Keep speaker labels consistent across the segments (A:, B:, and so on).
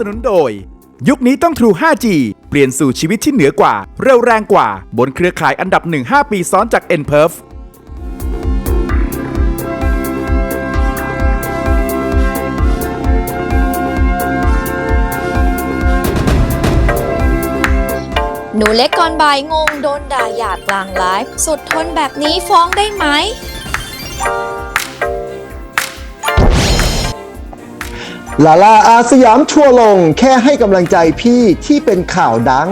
A: สนุนโดย ยุคนี้ต้อง True 5G เปลี่ยนสู่ชีวิตที่เหนือกว่า เร็วแรงกว่า บนเครือข่ายอันดับ 1 5 ปีซ้อนจาก n p e r f
B: หนูเล็กก่อนบ่ายงงโดนด่าหยาบกลางไลฟ์สุดทนแบบนี้ฟ้องได้ไหม
C: ลาลาอาสยามชัวร์ลงแค่ให้กำลังใจพี่ที่เป็นข่าวดัง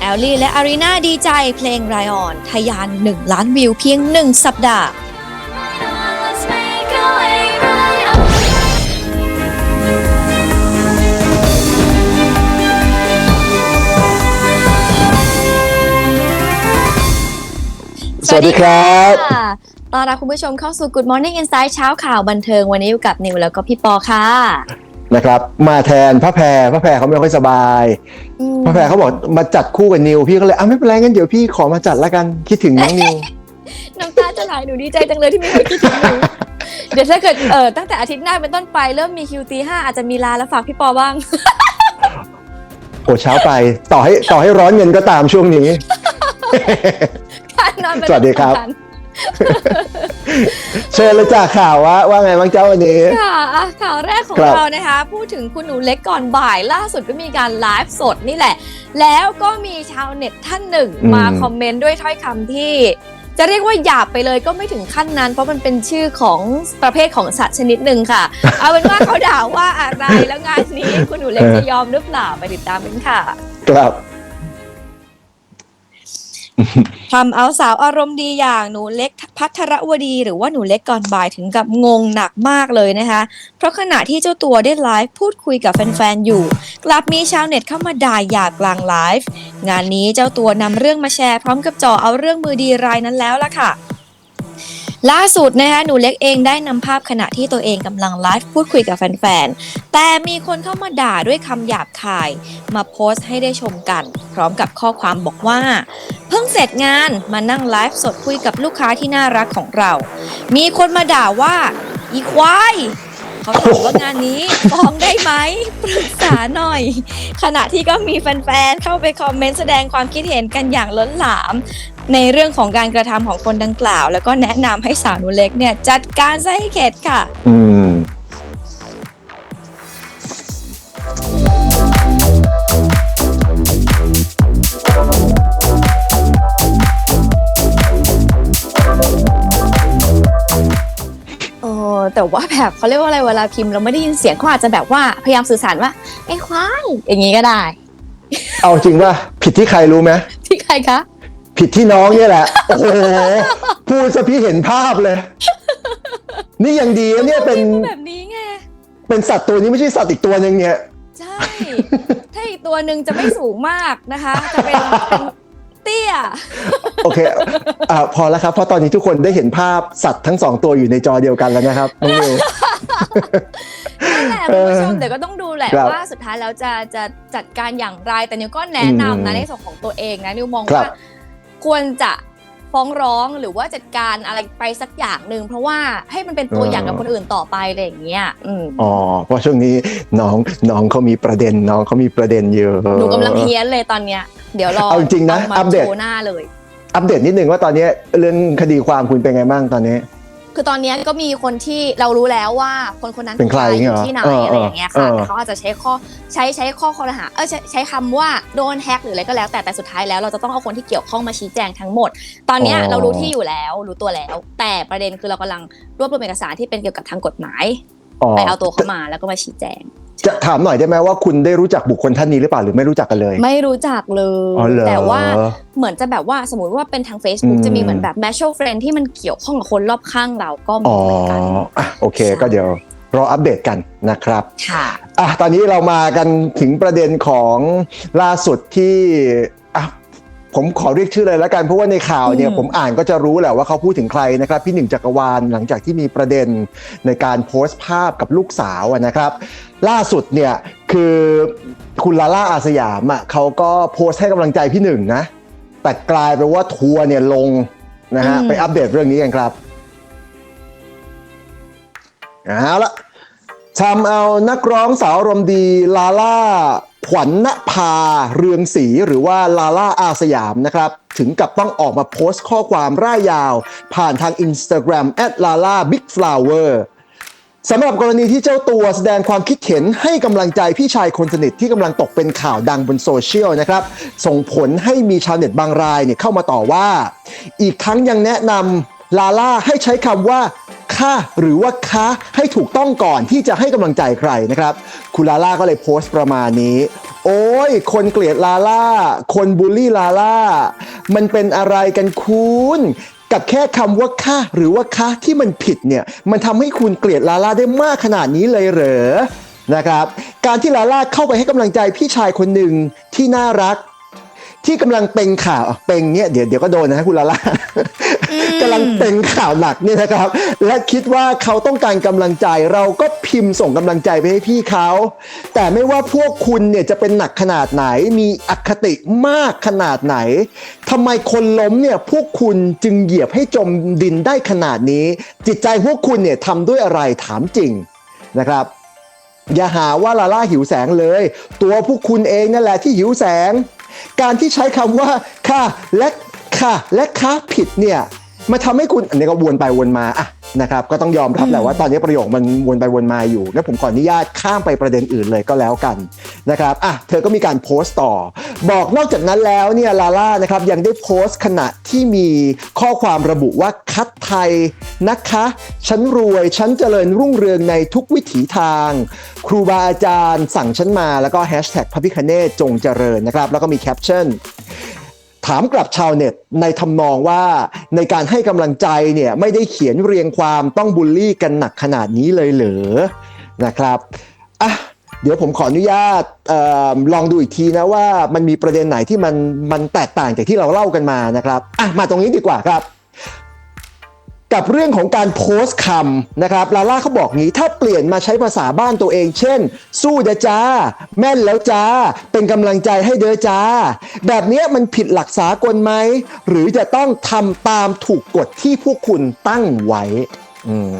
B: แอลลี่และอารีนาดีใจเพลงไรออนทะยาน 1 ล้านวิวเพียง 1 สัปดาห์
D: Let's make our way right on.
C: สวัสดีครับ
B: ค่ะ ต้อนรับคุณผู้ชมเข้าสู่ Good Morning Insight เช้าข่าวบันเทิงวันนี้อยู่กับนิวแล้วก็พี่ปอค่ะ
C: นะครับ มาแทนพระแพรพระแพรเขาไม่ค่อยสบาย
B: อืม
C: พระแพรเขาบอกมาจัดคู่กับนิวพี่ก็เลยอะไม่เป็นไรงั้นเดี๋ยวพี่ขอมาจัดละกันคิดถึงน้องนิว
B: น้ำตาจะไหลหนูดีใจจังเลยที่มีคนคิดถึงหนูเดี๋ยวถ้าเกิดเออตั้งแต่อาทิตย์หน้าเป็นต้นไปเริ่มมีคิวตีห้าอาจจะมีลาแล้วฝากพี่ปอบ้าง
C: โอ้เช้าไปต่อให้ต่อให้ร้อนเงินก็ตามช่วงนี้
B: การนอนเป็น
C: สวัสดีครับ
B: เองสำญ
C: เชิญเลยจ้าข่าวว่าว่าไงบ้างเจ้าวันนี้
B: ค่ะอะข่าวแรกของ
C: ครับ
B: เรานะคะ พูดถึงคุณหนูเล็กก่อนบ่ายล่าสุดก็มีการไลฟ์สดนี่แหละ แล้วก็มีชาวเน็ตท่านหนึ่งมาคอมเมนต์ด้วยถ้อยคำที่ จะเรียกว่าหยาบไปเลยก็ไม่ถึงขั้นนั้น เพราะมันเป็นชื่อของประเภทของสัตว์ชนิดหนึ่งค่ะ เอาเป็นว่าเขาด่าว่าอะไรแล้วงานนี้คุณหนูเล็กจะยอมหรือเปล่าไปติดตามกันค่ะ
C: ครับ
B: ทำเอาสาวอารมณ์ดีอย่างหนูเล็กพัทรวดีหรือว่าหนูเล็กก่อนบ่ายถึงกับงงหนักมากเลยนะคะ เพราะขณะที่เจ้าตัวได้ไลฟ์พูดคุยกับแฟนๆอยู่ กลับมีชาวเน็ตเข้ามาด่าหยาบกลางไลฟ์งานนี้เจ้าตัวนำเรื่องมาแชร์พร้อมกับจ่อเอาเรื่องมือดีรายนั้นแล้วล่ะค่ะ ล่าสุดนะคะหนูเล็กเองได้นำภาพขณะที่ตัวเองกำลังไลฟ์พูดคุยกับแฟนๆ แต่มีคนเข้ามาด่าด้วยคำหยาบคาย มาโพสต์ให้ได้ชมกัน พร้อมกับข้อความบอกว่า เพิ่งเสร็จงานมานั่งไลฟ์สดคุยกับลูกค้าที่น่ารักของเรา มีคนมาด่าว่าอีควายเขาถามว่างานนี้ฟ้องได้ไหมปรึกษาหน่อย ขณะที่ก็มีแฟนๆ เข้าไปคอมเมนต์แสดงความคิดเห็นกันอย่างล้นหลาม ในเรื่องของการกระทำของคนดังกล่าว แล้วก็แนะนำให้สาวหนุเล็กเนี่ยจัดการซะให้เข็ดค่ะ
C: อืม
B: เออแต่ว่าแบบเขาเรียกว่าอะไรเวลาพิมพ์เราไม่ได้ยินเสียงเขาอาจจะแบบว่าพยายามสื่อสารว่าไอ้ควายอย่างนี้ก็ได้
C: เอาจริงว่าผิดที่ใครรู้ไหม
B: ที่ใครคะ
C: ผิดที่น้องเนี่ยแหละ โอ้โห พูดซะพี่เห็นภาพเลย นี่ยังดีนะเนี่ยเป็น
B: แบบนี้ไง
C: เป็นสัตว์ตัวนี้ไม่ใช่สัตว์อีกตัวหนึ่งเนี่ย
B: ใช่ ถ้าอีกตัวหนึ่งจะไม่สูงมากนะคะ จะเป็นเป็นเตี้ย
C: โอเคอ่าพอแล้วครับ เพราะตอนนี้ทุกคนได้เห็นภาพสัตว์ทั้งสองตัวอยู่ในจอเดียวกันแล้วนะครับน้องนิว
B: นั่นแหละคุณผู้ชมเดี๋ยวก็ต้องดูแหละ
C: ครับ
B: ว่าสุดท้ายแล้วจะจะจัดการอย่างไรแต่นิวก็แนะนำนะ
C: อืม
B: ในส่วนของตัวเองนะนิวมอง
C: ครับ
B: ว่า ควรจะฟ้องร้องหรือว่าจัดการอะไรไปสักอย่างหนึ่งเพราะว่าให้มันเป็นตัวอย่างกับคนอื่นต่อไปอะไรอย่างเงี้ยอืม
C: อ๋อเพราะช่วงนี้น้องน้องเขามีประเด็นน้องเขามีประเด็นเยอะ
B: หนูกำลังเฮี้ยนเลยตอนเนี้ยเดี๋ยวรอ
C: เอาจริงๆนะา
B: มา
C: อัปเดต
B: โชว์หน้าเลย
C: อัปเดตนิดนึงว่าตอนนี้เรื่องคดีความคุณเป็นไงบ้างตอนนี้
B: คือตอนเนี้ยก็มีคนที่เรารู้แล้วว่าคนคนนั้น
C: เป็นใคร
B: อ
C: เงี้ย
B: ยู่
C: เหรอ
B: ที่ไหน
C: เออ
B: อะไรอย่างเงี้ยค่ะ
C: เออ
B: แต่เขาอาจจะใช้ข้อใช้ใช้ข้อข้อหาเออใช้ใช้คำว่าโดนแฮกหรืออะไรก็แล้ว แต่แต่สุดท้ายแล้วเราจะต้องเอาคนที่เกี่ยวข้องมาชี้แจงทั้งหมด ตอนเนี้ย
C: อ๋อ
B: เรารู้ที่อยู่แล้วรู้ตัวแล้ว แต่ประเด็นคือเรากำลังรวบรวมเอกสารที่เป็นเกี่ยวกับทางกฎหมาย
C: อ๋อ
B: ไปเอาตัวเข้ามาแล้วก็มาชี้แจง
C: จะถามหน่อยได้ไหมว่าคุณได้รู้จักบุคคลท่านนี้หรือเปล่าหรือไม่รู้จักกันเลย
B: ไม่รู้จักเล
C: อ๋อเหร
B: ย
C: อ
B: แต่ว่าเหมือนจะแบบว่าสมมติว่าเป็นทาง Facebook
C: อืม
B: จะมีเหมือนแบบ mutual friend ที่มันเกี่ยวข้องกับคนรอบข้างเราก็มี
C: อ๋อ
B: เหมือนกัน
C: อะโอเค
B: ใช่
C: ก็เดี๋ยวรออัปเดตกันนะครับ
B: ค่ะ
C: อะตอนนี้เรามากันถึงประเด็นของล่าสุดที่อะ ผมขอเรียกชื่อเลยแล้วกันเพราะว่าในข่าวเนี่ย
B: อืม
C: ผมอ่านก็จะรู้แหละว่าเขาพูดถึงใครนะครับ พี่หนึ่งจักรวาลหลังจากที่มีประเด็นในการโพสต์ภาพกับลูกสาวอะนะครับ ล่าสุดเนี่ยคือคุณลาล่าอาสยามอะเขาก็โพสต์ให้กำลังใจพี่หนึ่งนะ แต่กลายเป็นว่าทัวร์เนี่ยลงนะฮะ
B: อืม
C: ไปอัปเดตเรื่องนี้กันครับเอาละทำเอานักร้องสาวอารมณ์ดีลาล่า ขวัญณภาเรืองศรีหรือว่าลาล่าอาสยามนะครับ ถึงกับต้องออกมาโพสต์ข้อความร่ายยาว ผ่านทาง Instagram l a l a Big Flower สำหรับกรณีที่เจ้าตัวแสดงความคิดเห็นให้กำลังใจพี่ชายคนสนิทที่กำลังตกเป็นข่าวดังบนโซเชียลนะครับ ส่งผลให้มีชาวเน็ตบางรายเนี่ยเข้ามาต่อว่า อีกทั้งยังแนะนำลาล่าให้ใช้คำว่า ค่ะหรือว่าคะให้ถูกต้องก่อนที่จะให้กำลังใจใครนะครับ คุณลาล่าก็เลยโพสต์ประมาณนี้ โอ้ย คนเกลียดลาล่า คนบูลลี่ลาล่า มันเป็นอะไรกันคุณกับแค่คำว่าค่ะหรือว่าคะที่มันผิดเนี่ยมันทำให้คุณเกลียดลาล่าได้มากขนาดนี้เลยเหรอนะครับการที่ลาล่าเข้าไปให้กำลังใจพี่ชายคนหนึ่งที่น่ารัก ที่กำลังเป็นข่าวเป็นเนี่ยเดี๋ยวเดี๋ยวก็โดนนะฮะคุณลาล่า กำลังเป็นข่าวหนักเนี่ยนะครับ และคิดว่าเขาต้องการกำลังใจ เราก็พิมพ์ส่งกำลังใจไปให้พี่เขา แต่ไม่ว่าพวกคุณเนี่ยจะเป็นหนักขนาดไหน มีอคติมากขนาดไหนทำไมคนล้มเนี่ยพวกคุณจึงเหยียบให้จมดินได้ขนาดนี้ จิตใจพวกคุณเนี่ยทำด้วยอะไรถามจริงนะครับอย่าหาว่าลาล่าหิวแสงเลย ตัวพวกคุณเองนั่นแหละที่หิวแสง การที่ใช้คำว่าค่ะและค่ะและค่ะผิดเนี่ย มาทำให้คุณอันนี้ก็วนไปวนมาอะนะครับก็ต้องยอมรับแหละว่าตอนนี้ประโยคมันวนไปวนมาอยู่งั้นผมขออนุญาตข้ามไปประเด็นอื่นเลยก็แล้วกันนะครับอะเธอก็มีการโพสต์ต่อ บอกนอกจากนั้นแล้วเนี่ยลาล่านะครับยังได้โพสต์ขณะที่มีข้อความระบุว่าคัดไทยนะคะฉันรวยฉันเจริญรุ่งเรืองในทุกวิถีทาง ครูบาอาจารย์สั่งฉันมาแล้วก็แฮชแท็กพระพิคเนตจงเจริญนะครับแล้วก็มีแคปชั่น ถามกลับชาวเน็ตในทำนองว่าในการให้กำลังใจเนี่ยไม่ได้เขียนเรียงความต้องบูลลี่กันหนักขนาดนี้เลยเหรอนะครับอะเดี๋ยวผมขออนุญาตออลองดูอีกทีนะว่ามันมีประเด็นไหนที่มันมันแตกต่างจากที่เราเล่ากันมานะครับอะมาตรงนี้ดีกว่าครับ กับเรื่องของการโพสต์คำนะครับลาล่าเขาบอกงี้ถ้าเปลี่ยนมาใช้ภาษาบ้านตัวเอง เช่น สู้เด้อจ้า แม่นแล้วจ้า เป็นกำลังใจให้เด้อจ้า แบบนี้มันผิดหลักสากลไหม หรือจะต้องทำตามถูกกฎที่พวกคุณตั้งไว้ อืม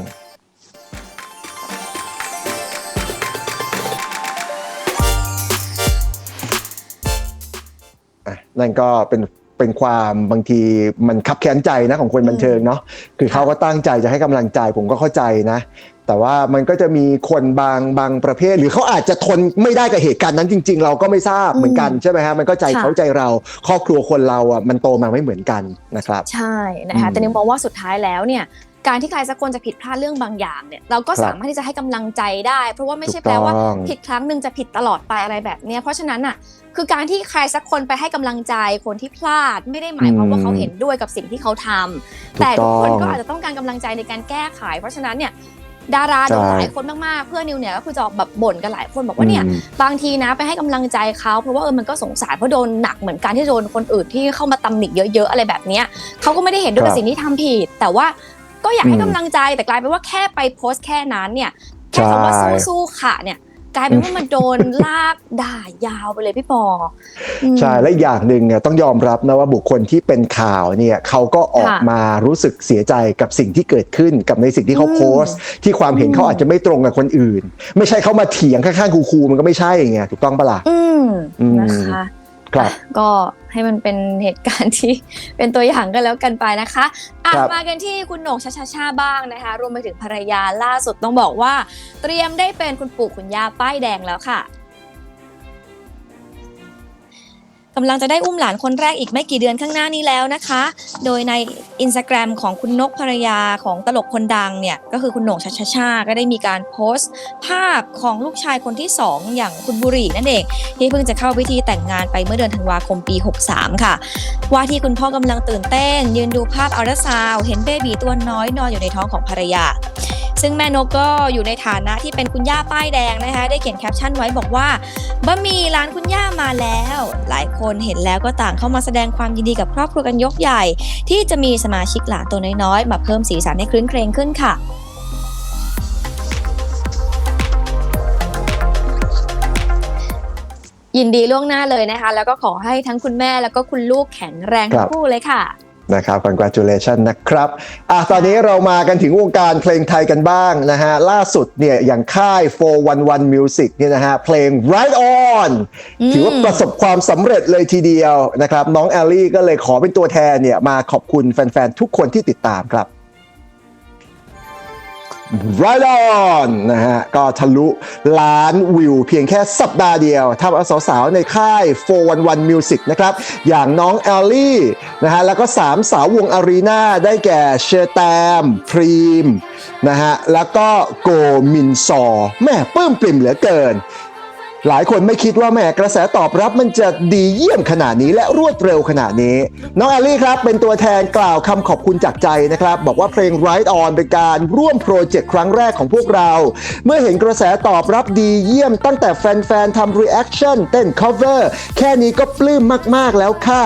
C: นั่นก็เป็น เป็นความบางทีมันคับแค้นใจนะของคนบันเทิงเนาะคือเขาก็ตั้งใจจะให้กำลังใจผมก็เข้าใจนะ แต่ว่ามันก็จะมีคนบางบางประเภท หรือเขาอาจจะทนไม่ได้กับเหตุการณ์นั้นจริง ๆ เราก็ไม่ทราบเหมือนกันใช่ไหมฮะมันก็ใจ
B: ค่ะ
C: เขาใจเรา ครอบครัวคนเราอะมันโตมาไม่เหมือนกันนะครับ
B: ใช่นะคะ
C: อืม
B: แต่นิวมองว่าสุดท้ายแล้วเนี่ยการที่ใครสักคนจะผิดพลาดเรื่องบางอย่างเนี่ยเราก็
C: ครับ
B: สามารถที่จะให้กำลังใจได้ เพราะว่าไม่ใช่
C: ถูก
B: แปลว่า
C: ต้อง
B: ผิดครั้งหนึ่งจะผิดตลอดไปอะไรแบบเนี้ยเพราะฉะนั้นอะ คือการที่ใครสักคนไปให้กำลังใจคนที่พลาดไม่ได้หมายความว่าเขาเห็นด้วยกับสิ่งที่เขาทำแต่ทุกคนก็อาจจะต้องการกำลังใจในการแก้ไข เพราะฉะนั้นเนี่ยดาราโดนหลายคนมากๆ เพื่อนนิวเนี่ยก็คือจะออกแบบบ่นกันหลายคนบอกว่าเนี่ย
C: อืม
B: บางทีนะไปให้กำลังใจเขาเพราะว่าเออมันก็สงสารเพราะโดนหนักเหมือนกันที่โดนคนอื่นที่เข้ามาตำหนิเยอะๆอะไรแบบเนี้ยเขาก็ไม่ได้เห็นด้วย
C: ครั
B: กับบสิ่งที่ทำผิด แต่ว่าก็อยากให้
C: อืม
B: กำลังใจแต่กลายเป็นว่าแค่ไปโพสต์แค่นั้นเนี่ยแค่คำว่า
C: ใช่
B: สู้ๆค่ะเนี่ย กลายเป็นว่ามันโดนลากด่ายาวไปเลยพี่ปออืม
C: ใช่และอีกอย่างหนึ่งเนี่ยต้องยอมรับนะว่าบุคคลที่เป็นข่าวเนี่ยเขาก็ออก
B: ค่ะ
C: มารู้สึกเสียใจกับสิ่งที่เกิดขึ้นกับในสิ่งที่เขา
B: อืม
C: โพสต์ ที่ความเห็น
B: อืม
C: เขาอาจจะไม่ตรงกับคนอื่น ไม่ใช่เขามาเถียงข้างๆคูๆมันก็ไม่ใช่ไงถูกต้องปะล่ะ
B: อืม
C: อืม
B: นะคะ
C: ครับ
B: อะก็ให้มันเป็นเหตุการณ์ที่เป็นตัวอย่างกันแล้วกันไปนะคะอะ
C: ครับ
B: มากันที่คุณโหน่งชาชาชาบ้างนะคะ รวมไปถึงภรรยาล่าสุดต้องบอกว่า เตรียมได้เป็นคุณปู่คุณย่าป้ายแดงแล้วค่ะ กำลังจะได้อุ้มหลานคนแรกอีกไม่กี่เดือนข้างหน้านี้แล้วนะคะ โดยในอินสตาแกรมของคุณนกภรรยาของตลกคนดังเนี่ย ก็คือคุณโหน่งชาชาชา ก็ได้มีการโพสต์ ภาพของลูกชายคนที่ 2 อย่างคุณบุรีนั่นเอง ที่เพิ่งจะเข้าพิธีแต่งงานไปเมื่อเดือนธันวาคมปี 63 ค่ะ ว่าที่คุณพ่อกำลังตื่นเต้น ยืนดูภาพอัลตราซาวด์เห็นเบบีตัวน้อยนอนอยู่ในท้องของภรรยา ซึ่งแม่นกก็อยู่ในฐานะที่เป็นคุณย่าป้ายแดงนะคะ ได้เขียนแคปชั่นไว้บอกว่าบะหมี่ร้านคุณย่ามาแล้ว หลายคนเห็นแล้วก็ต่างเข้ามาแสดงความยินดีกับครอบครัวกันยกใหญ่ ที่จะมีสมาชิกหลานตัวน้อยๆมาเพิ่มสีสันให้คลื้นเครงขึ้นค่ะยินดีล่วงหน้าเลยนะคะ แล้วก็ขอให้ทั้งคุณแม่แล้วก็คุณลูกแข็งแรงทั้
C: ครั
B: ง
C: บ
B: คู่เลยค่ะ
C: นะครับ congratulation นะครับอะตอนนี้เรามากันถึงวงการเพลงไทยกันบ้างนะฮะ ล่าสุดเนี่ยอย่างค่าย 411 Music เนี่ยนะฮะ เพลง Right On
B: อืม
C: ถือว่าประสบความสำเร็จเลยทีเดียวนะครับ น้องแอลลี่ก็เลยขอเป็นตัวแทนเนี่ยมาขอบคุณแฟน ๆ ทุกคนที่ติดตามครับ Right on นะฮะ ก็ทะลุล้านวิวเพียงแค่สัปดาห์เดียวทำเอาสาวๆในค่าย 411 Music นะครับ อย่างน้องแอลลี่นะฮะ แล้วก็3สาววงอารีนาได้แก่เชอร์แตมพรีมนะฮะ แล้วก็โกมินซอแม่ปลื้มปริ่มเหลือเกิน หลายคนไม่คิดว่าแหม่กระแสตอบรับมันจะดีเยี่ยมขนาดนี้และรวดเร็วขนาดนี้ น้องแอลลี่ครับเป็นตัวแทนกล่าวคำขอบคุณจากใจนะครับ บอกว่าเพลง Right On เป็นการร่วมโปรเจกต์ครั้งแรกของพวกเรา เมื่อเห็นกระแสตอบรับดีเยี่ยมตั้งแต่แฟนๆทำรีแอคชั่นเต้น cover แค่นี้ก็ปลื้มมากๆแล้วค่ะ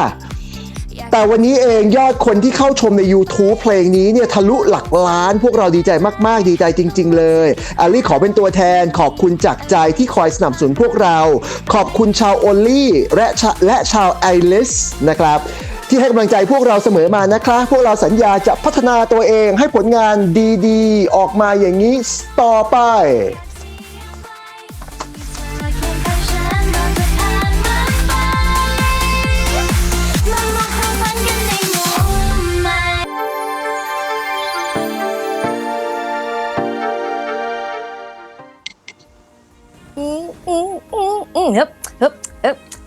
C: แต่วันนี้เองยอดคนที่เข้าชมใน YouTube เพลงนี้เนี่ยทะลุหลักล้าน พวกเราดีใจมากๆ ดีใจจริง ๆ เลยอาลี่ขอเป็นตัวแทนขอบคุณจากใจที่คอยสนับสนุนพวกเรา ขอบคุณชาวโอลลี่และและชาวไอริสนะครับที่ให้กำลังใจพวกเราเสมอมานะคะ พวกเราสัญญาจะพัฒนาตัวเองให้ผลงานดีๆ ออกมาอย่างนี้ต่อไป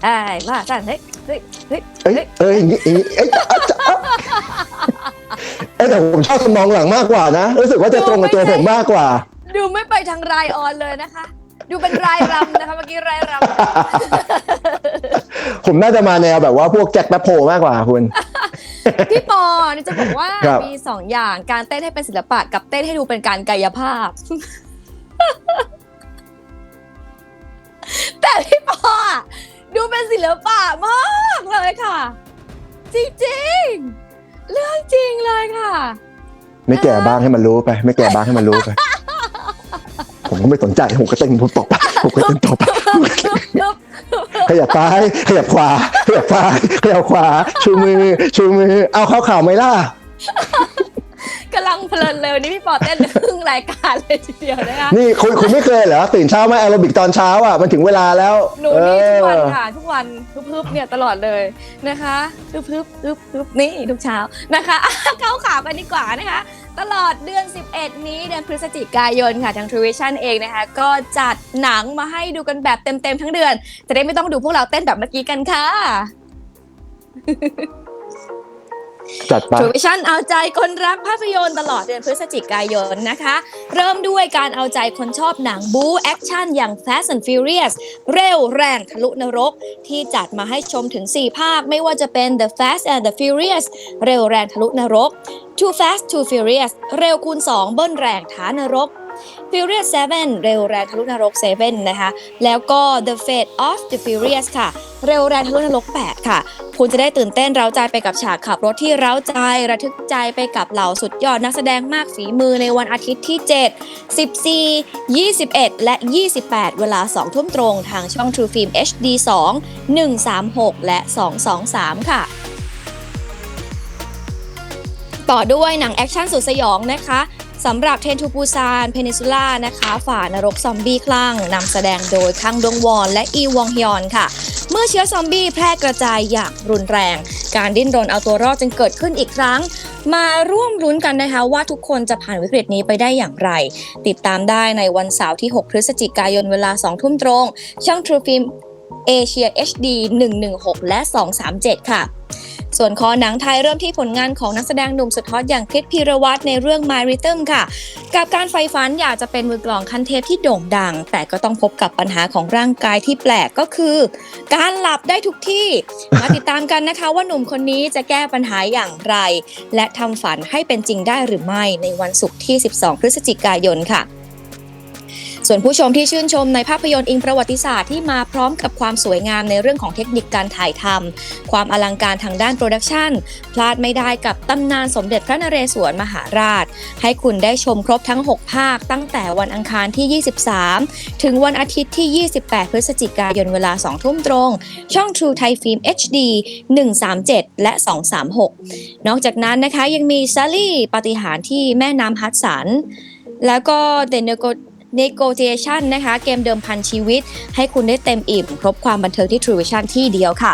D: ไอ้
B: บ้าสั่นเฮ้ยเฮ้ยเฮ้ย
C: เอ้ยเอ้ยอย่างนี้อย่างนี้เอ้ยจ๊ะจ๊ะเอ้ยแต่ผมชอบทำนองหลังมากกว่านะ รู้สึกว่าจะตรงกับตัวผมมากกว่า
B: ดูไม่ไปทางรายออนเลยนะคะ ดูเป็นรายรำนะคะเมื่อกี้รายร
C: ผมน่าจะมาแนวแบบว่าพวกแจ็คแปปโพมากกว่าคุณำ
B: พี่ปอนี่จะบอกว่า
C: ครับ
B: มีสองอย่างการเต้นให้เป็นศิลปะกับเต้นให้ดูเป็นการกายภาพ แต่พี่ปออะ ดูเป็นศิลปะมากเลยค่ะ จริงๆ เรื่องจริงเลยค่ะ
C: ไม่แก่บ้างให้มันรู้ไป ไม่แก่บ้างให้มันรู้ไป ผมก็ไม่สนใจผมก็เต้นผมตบไปผมก็เต้นตบไปขยับซ้ายขยับขวาขยับซ้ายขยับขวาชูมือชูมือ เอาเข้าข่าวไหมล่ะ
B: กำลังเพลินเลยวันนี้พี่ปอเต้นครึ่งรายการเลยทีเดียวนะคะ
C: นี่คุณคุณไม่เคยเหรอตื่นเช้ามาแอโรบิกตอนเช้าอะมันถึงเวลาแล้ว
B: หนูนี่ทุกวัน
C: เออ
B: ค่ะทุกวันฮึบๆเนี่ยตลอดเลยนะคะฮึบๆฮึบๆฮึบๆนี่ทุกเช้านะคะเข้าข่าวกันดีกว่านะคะ ตลอดเดือน 11 นี้เดือนพฤศจิกายนค่ะทาง t r u v i s i o n เองนะคะ ก็จัดหนังมาให้ดูกันแบบเต็มๆทั้งเดือน จะได้ไม่ต้องดูพวกเราเต้นแบบเมื่อกี้กันค่ะ
C: จัดไป
B: ทรูวิชั่นเอาใจคนรักภาพยนตร์ตลอดเดือนพฤศจิกายนนะคะ เริ่มด้วยการเอาใจคนชอบหนังบู๊แอคชั่นอย่าง Fast and Furious เร็วแรงทะลุนรก ที่จัดมาให้ชมถึง 4 ภาค ไม่ว่าจะเป็น The Fast and the Furious เร็วแรงทะลุนรก Too Fast Too Furious เร็วคูณ 2 เบิ้ลแรงท้านรก Furious 7 เร็วแรงทะลุนรก 7 นะคะ แล้วก็ The Fate of the Furious ค่ะ เร็วแรงทะลุนรก 8 ค่ะ คุณจะได้ตื่นเต้นเร้าใจไปกับฉากขับรถที่เร้าใจ ระทึกใจไปกับเหล่าสุดยอดนักแสดงมากฝีมือในวันอาทิตย์ที่ 7 14 21 และ 28 เวลา 2 ทุ่มตรงทางช่อง True Film HD 2 136 และ 223 ค่ะ ต่อด้วยหนังแอคชั่นสุดสยองนะคะ สำหรับเทนทูปูซานเพนิซูล่านะคะฝ่านรกซอมบี้คลั่งนำแสดงโดยคังดงวอนและอีวองฮยอนค่ะ เมื่อเชื้อซอมบี้แพร่กระจายอย่างรุนแรง การดิ้นรนเอาตัวรอดจึงเกิดขึ้นอีกครั้ง มาร่วมลุ้นกันนะคะว่าทุกคนจะผ่านวิกฤตนี้ไปได้อย่างไร ติดตามได้ในวันเสาร์ที่ 6 พฤศจิกายนเวลา 2 ทุ่มตรง ช่อง True Film เอเชีย HD 116 และ 237 ค่ะ ส่วนคอหนังไทยเริ่มที่ผลงานของนักแสดงหนุ่มสุดฮอตอย่างคริสพีรวัตรในเรื่อง My Rhythm ค่ะ กับการไฟฝันอยากจะเป็นมือกลองคันเทปที่โด่งดัง แต่ก็ต้องพบกับปัญหาของร่างกายที่แปลกก็คือ การหลับได้ทุกที่ มาติดตามกันนะคะว่าหนุ่มคนนี้จะแก้ปัญหาอย่างไร และทำฝันให้เป็นจริงได้หรือไม่ในวันศุกร์ที่ 12 พฤศจิกายนค่ะ ส่วนผู้ชมที่ชื่นชมในภาพยนตร์อิงประวัติศาสตร์ที่มาพร้อมกับความสวยงามในเรื่องของเทคนิคการถ่ายทำความอลังการทางด้านโปรดักชันพลาดไม่ได้กับตำนานสมเด็จพระนเรศวรมหาราช ให้คุณได้ชมครบทั้ง 6 ภาค ตั้งแต่วันอังคารที่ 23 ถึงวันอาทิตย์ที่ 28 พฤศจิกายนเวลา 2 ทุ่มตรง ช่อง True Thai Film HD 137 และ 236 นอกจากนั้นนะคะยังมีซ a ลลี่ปาฏิหารที่แม่น้ำฮัดสัน แล้วก็ The Nego- Negotiation นะคะ เกมเดิมพันชีวิต ให้คุณได้เต็มอิ่ม ครบความบันเทิงที่ True Vision ที่เดียวค่ะ